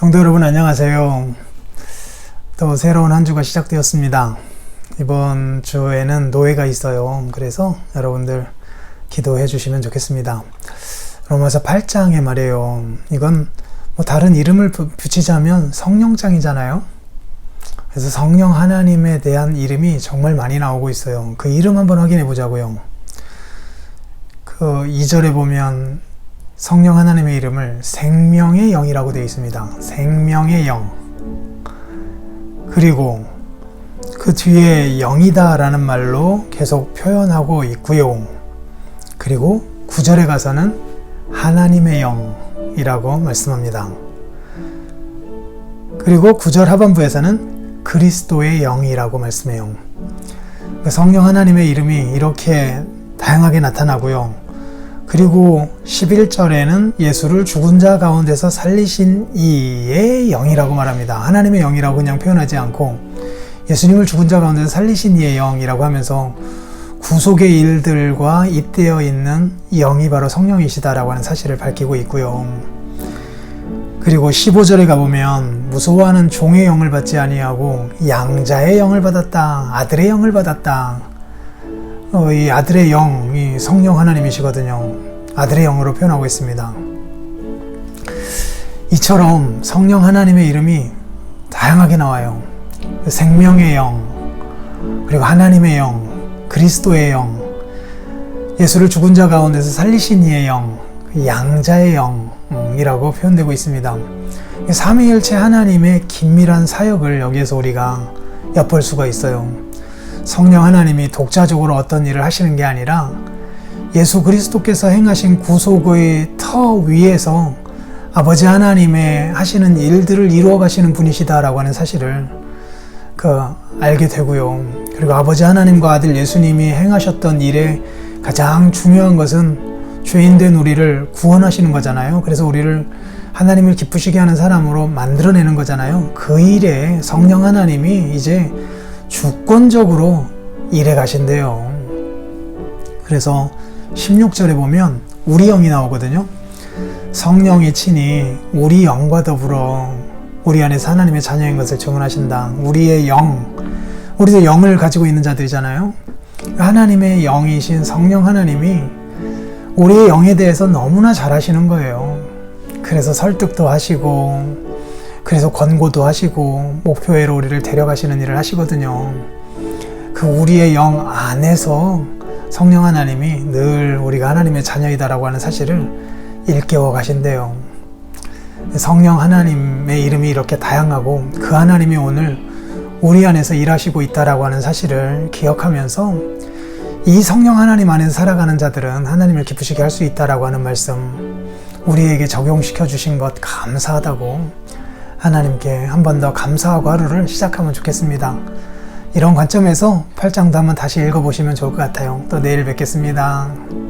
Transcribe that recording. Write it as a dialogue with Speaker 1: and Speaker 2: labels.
Speaker 1: 성도 여러분 안녕하세요. 또 새로운 한 주가 시작되었습니다. 이번 주에는 노예가 있어요. 그래서 여러분들 기도해 주시면 좋겠습니다. 로마서 8장에 말이에요. 이건 뭐 다른 이름을 부- 붙이자면 성령장이잖아요. 그래서 성령 하나님에 대한 이름이 정말 많이 나오고 있어요. 그 이름 한번 확인해 보자고요. 그 2절에 보면 성령 하나님의 이름을 생명의 영이라고 되어 있습니다. 생명의 영. 그리고 그 뒤에 영이다라는 말로 계속 표현하고 있고요. 그리고 9절에 가서는 하나님의 영이라고 말씀합니다. 그리고 9절 하반부에서는 그리스도의 영이라고 말씀해요. 그 성령 하나님의 이름이 이렇게 다양하게 나타나고요. 그리고 11절에는 예수를 죽은 자 가운데서 살리신 이의 영이라고 말합니다. 하나님의 영이라고 그냥 표현하지 않고 예수님을 죽은 자 가운데서 살리신 이의 영이라고 하면서 구속의 일들과 잇대어 있는 영이 바로 성령이시다라고 하는 사실을 밝히고 있고요. 그리고 15절에 가보면 무서워하는 종의 영을 받지 아니하고 양자의 영을 받았다. 아들의 영을 받았다. 어, 이 아들의 영, 이 성령 하나님이시거든요. 아들의 영으로 표현하고 있습니다. 이처럼 성령 하나님의 이름이 다양하게 나와요. 생명의 영, 그리고 하나님의 영, 그리스도의 영, 예수를 죽은 자 가운데서 살리신 이의 영, 그 양자의 영이라고 표현되고 있습니다. 삼위일체 하나님의 긴밀한 사역을 여기에서 우리가 엿볼 수가 있어요. 성령 하나님이 독자적으로 어떤 일을 하시는 게 아니라 예수 그리스도께서 행하신 구속의 터 위에서 아버지 하나님의 하시는 일들을 이루어 가시는 분이시다라고 하는 사실을 그 알게 되고요. 그리고 아버지 하나님과 아들 예수님이 행하셨던 일에 가장 중요한 것은 죄인된 우리를 구원하시는 거잖아요. 그래서 우리를 하나님을 기쁘시게 하는 사람으로 만들어내는 거잖아요. 그 일에 성령 하나님이 이제 주권적으로 일해 가신대요. 그래서 16절에 보면 우리 영이 나오거든요. 성령이 친히 우리 영과 더불어 우리 안에서 하나님의 자녀인 것을 증언하신다. 우리의 영, 우리도 영을 가지고 있는 자들이잖아요. 하나님의 영이신 성령 하나님이 우리의 영에 대해서 너무나 잘 하시는 거예요. 그래서 설득도 하시고, 그래서 권고도 하시고, 목표회로 우리를 데려가시는 일을 하시거든요. 그 우리의 영 안에서 성령 하나님이 늘 우리가 하나님의 자녀이다라고 하는 사실을 일깨워 가신대요. 성령 하나님의 이름이 이렇게 다양하고 그 하나님이 오늘 우리 안에서 일하시고 있다라고 하는 사실을 기억하면서 이 성령 하나님 안에서 살아가는 자들은 하나님을 기쁘시게 할 수 있다라고 하는 말씀 우리에게 적용시켜 주신 것 감사하다고 하나님께 한 번 더 감사하고 하루를 시작하면 좋겠습니다. 이런 관점에서 8장도 한번 다시 읽어보시면 좋을 것 같아요. 또 내일 뵙겠습니다.